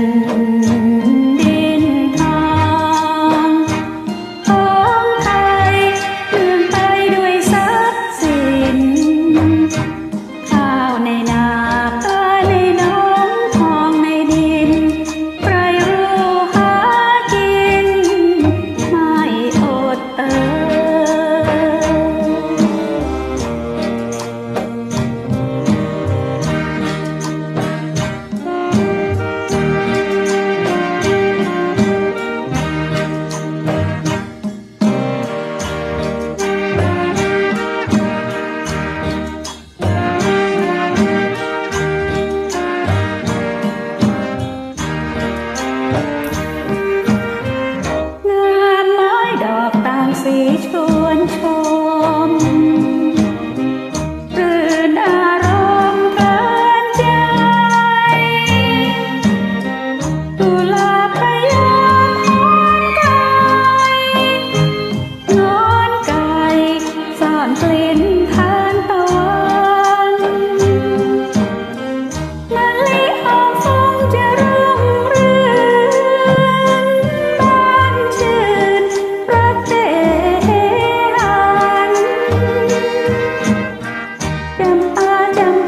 Mm-hmm. สีชวนชมตื่นอารมณ์เกินใจ ตุลาพยาหอมไก่นอนไก่อนกลิ่น am Adam.